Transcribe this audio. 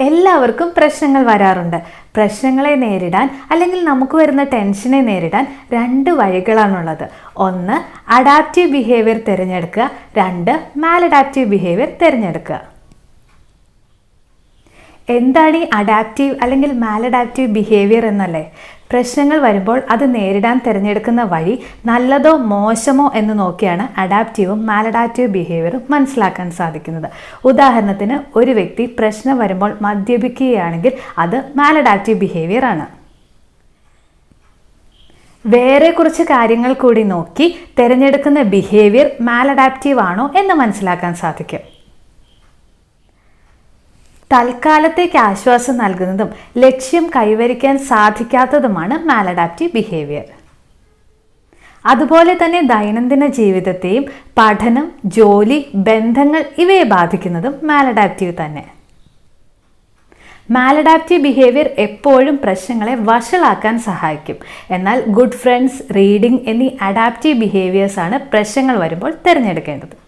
എല്ലാവർക്കും പ്രശ്നങ്ങൾ വരാറുണ്ട്. പ്രശ്നങ്ങളെ നേരിടാൻ അല്ലെങ്കിൽ നമുക്ക് വരുന്ന ടെൻഷനെ നേരിടാൻ രണ്ട് വഴികളാണുള്ളത്. ഒന്ന് അഡാപ്റ്റീവ് ബിഹേവിയർ തിരഞ്ഞെടുക്കുക. രണ്ട് മാലഡാപ്റ്റീവ് ബിഹേവിയർ തിരഞ്ഞെടുക്കുക. എന്താണ് ഈ അഡാപ്റ്റീവ് അല്ലെങ്കിൽ മാലഡാപ്റ്റീവ് ബിഹേവിയർ എന്നല്ലേ? പ്രശ്നങ്ങൾ വരുമ്പോൾ അത് നേരിടാൻ തിരഞ്ഞെടുക്കുന്ന വഴി നല്ലതോ മോശമോ എന്ന് നോക്കിയാണ് അഡാപ്റ്റീവും മാലഡാപ്റ്റീവ് ബിഹേവിയറും മനസ്സിലാക്കാൻ സാധിക്കുന്നത്. ഉദാഹരണത്തിന് ഒരു വ്യക്തി പ്രശ്നം വരുമ്പോൾ മദ്യപിക്കുകയാണെങ്കിൽ അത് മാലഡാപ്റ്റീവ് ബിഹേവിയർ ആണ്. വേറെ കുറച്ച് കാര്യങ്ങൾ കൂടി നോക്കി തിരഞ്ഞെടുക്കുന്ന ബിഹേവിയർ മാലഡാപ്റ്റീവ് ആണോ എന്ന് മനസ്സിലാക്കാൻ സാധിക്കും. തൽക്കാലത്തേക്ക് ആശ്വാസം നൽകുന്നതും ലക്ഷ്യം കൈവരിക്കാൻ സാധിക്കാത്തതുമാണ് മാലഡാപ്റ്റീവ് ബിഹേവിയർ അതുപോലെ തന്നെ ദൈനംദിന ജീവിതത്തെയും പഠനം ജോലി ബന്ധങ്ങൾ ഇവയെ ബാധിക്കുന്നതും മാലഡാപ്റ്റീവ് തന്നെ. മാലഡാപ്റ്റീവ് ബിഹേവിയർ എപ്പോഴും പ്രശ്നങ്ങളെ വഷളാക്കാൻ സഹായിക്കും. എന്നാൽ ഗുഡ് ഫ്രണ്ട്സ് റീഡിംഗ് എന്നീ അഡാപ്റ്റീവ് ബിഹേവിയേഴ്സാണ് പ്രശ്നങ്ങൾ വരുമ്പോൾ തിരഞ്ഞെടുക്കേണ്ടത്.